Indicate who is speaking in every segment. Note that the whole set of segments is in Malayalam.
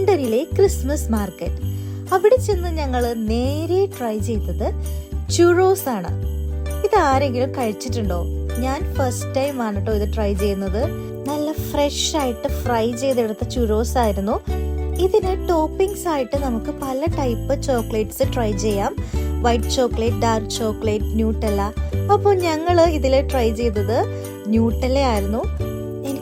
Speaker 1: ലണ്ടനിലെ ക്രിസ്മസ് മാർക്കറ്റ്. അവിടെ ചെന്ന് ഞങ്ങൾ നേരെ ട്രൈ ചെയ്തത് ചുറോസ് ആണ്. ഇത് ആരെങ്കിലും കഴിച്ചിട്ടുണ്ടോ? ഞാൻ ഫസ്റ്റ് ടൈം ആണ് കേട്ടോ ഇത് ട്രൈ ചെയ്യുന്നത്. നല്ല ഫ്രഷ് ആയിട്ട് ഫ്രൈ ചെയ്തെടുത്ത ചുറോസ് ആയിരുന്നു. ഇതിന് ടോപ്പിംഗ്സ് ആയിട്ട് നമുക്ക് പല ടൈപ്പ് ചോക്ലേറ്റ്സ് ട്രൈ ചെയ്യാം. White chocolate dark chocolate Nutella അപ്പോൾ ഞങ്ങൾ ഇതിൽ ട്രൈ ചെയ്തത് ന്യൂട്ടല ആയിരുന്നു.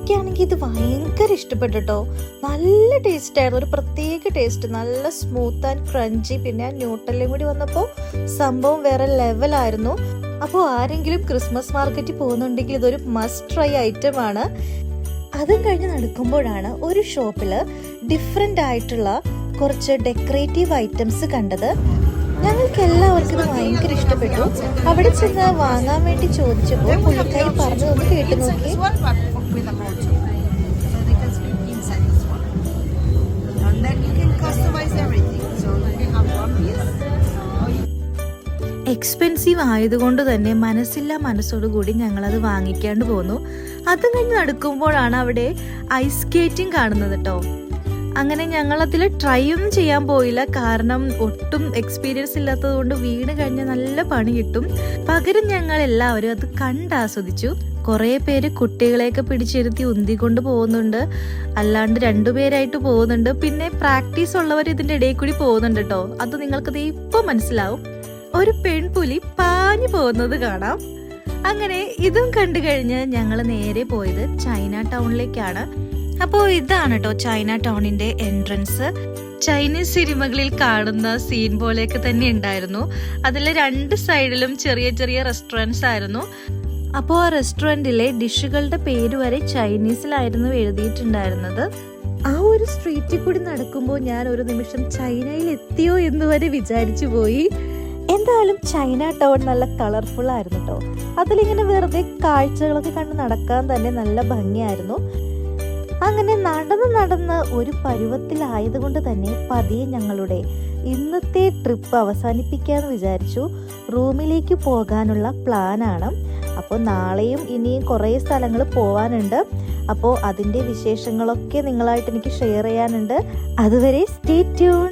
Speaker 1: എനിക്കാണെങ്കിൽ ഇത് ഭയങ്കര ഇഷ്ടപ്പെട്ടു നല്ല ടേസ്റ്റ് ആയിരുന്നു ഒരു പ്രത്യേക ടേസ്റ്റ്. നല്ല സ്മൂത്ത് ആൻഡ് ക്രഞ്ചി. പിന്നെ ആ ന്യൂട്ടലും കൂടി വന്നപ്പോൾ സംഭവം വേറെ ലെവലായിരുന്നു. അപ്പോൾ ആരെങ്കിലും ക്രിസ്മസ് മാർക്കറ്റിൽ പോകുന്നുണ്ടെങ്കിൽ ഇതൊരു മസ്റ്റ് ട്രൈ ഐറ്റം ആണ് അതും കഴിഞ്ഞ് നടക്കുമ്പോഴാണ് ഒരു ഷോപ്പിൽ ഡിഫറെന്റ് ആയിട്ടുള്ള കുറച്ച് ഡെക്കറേറ്റീവ് ഐറ്റംസ് കണ്ടത്. ഞങ്ങൾക്ക് എല്ലാവർക്കും ഭയങ്കര ഇഷ്ടപ്പെട്ടു. അവിടെ ചെന്ന് വാങ്ങാൻ വേണ്ടി ചോദിച്ചപ്പോൾ പറഞ്ഞു ഒന്ന് കേട്ടു നോക്കി
Speaker 2: with a motor. So they can sleep inside this one. And then you can customize everything. So you have one piece.
Speaker 1: Expensive ആയതുകൊണ്ട് തന്നെ മനസ്സില്ലാ മനസ്സോടുകൂടി ഞങ്ങളത് വാങ്ങിക്കാണ്ട് പോന്നു അതും കഴിഞ്ഞ് നടക്കുമ്പോഴാണ് അവിടെ ഐസ് സ്കേറ്റിംഗ് കാണുന്നത് കേട്ടോ അങ്ങനെ ഞങ്ങളതിൽ ട്രൈ ഒന്നും ചെയ്യാൻ പോയില്ല കാരണം ഒട്ടും എക്സ്പീരിയൻസ് ഇല്ലാത്തത് കൊണ്ട് വീണ് കഴിഞ്ഞാൽ നല്ല പണി കിട്ടും പകരം ഞങ്ങൾ എല്ലാവരും അത് കണ്ടാസ്വദിച്ചു കുറേ പേര് കുട്ടികളെയൊക്കെ പിടിച്ചിരുത്തി ഉന്തിക്കൊണ്ട് പോകുന്നുണ്ട്. അല്ലാണ്ട് രണ്ടുപേരായിട്ട് പോകുന്നുണ്ട്. പിന്നെ പ്രാക്ടീസ് ഉള്ളവർ ഇതിന്റെ ഇടയിൽ കൂടി പോകുന്നുണ്ട് കേട്ടോ അത് നിങ്ങൾക്കത് ഇപ്പൊ മനസ്സിലാവും. ഒരു പെൺപുലി പാഞ്ഞു പോകുന്നത് കാണാം. അങ്ങനെ ഇതും കണ്ടു കഴിഞ്ഞ് ഞങ്ങൾ നേരെ പോയത് ചൈന ടൗണിലേക്കാണ്. അപ്പോൾ ഇതാണ് കേട്ടോ ചൈന ടൗണിന്റെ എൻട്രൻസ്. ചൈനീസ് സിനിമകളിൽ കാണുന്ന സീൻ പോലെയൊക്കെ തന്നെ ഉണ്ടായിരുന്നു. അതിൽ രണ്ട് സൈഡിലും ചെറിയ ചെറിയ റെസ്റ്റോറന്റ്സ് ആയിരുന്നു. അപ്പോൾ ആ റെസ്റ്റോറന്റിലെ ഡിഷുകളുടെ പേര് വരെ ചൈനീസിലായിരുന്നു എഴുതിയിട്ടുണ്ടായിരുന്നത്. ആ ഒരു സ്ട്രീറ്റിൽ കൂടി നടക്കുമ്പോൾ ഞാൻ ഒരു നിമിഷം ചൈനയിൽ എത്തിയോ എന്ന് വരെ വിചാരിച്ചു പോയി. എന്തായാലും ചൈന ടൗൺ നല്ല കളർഫുൾ ആയിരുന്നു കേട്ടോ അതിലിങ്ങനെ വെറുതെ കാഴ്ചകളൊക്കെ കണ്ട് നടക്കാൻ തന്നെ നല്ല ഭംഗിയായിരുന്നു. അങ്ങനെ നടന്ന് നടന്ന് ഒരു പരുവത്തിലായതുകൊണ്ട് തന്നെ പതിയെ ഞങ്ങളുടെ ഇന്നത്തെ ട്രിപ്പ് അവസാനിപ്പിക്കാന്ന് വിചാരിച്ചു. റൂമിലേക്ക് പോകാനുള്ള പ്ലാനാണ്. അപ്പോൾ നാളെയും ഇനിയും കുറേ സ്ഥലങ്ങൾ പോവാനുണ്ട്. അപ്പോൾ അതിന്റെ വിശേഷങ്ങളൊക്കെ നിങ്ങളായിട്ട് എനിക്ക് ഷെയർ ചെയ്യാനുണ്ട്. അതുവരെ സ്റ്റേ ട്യൂൺ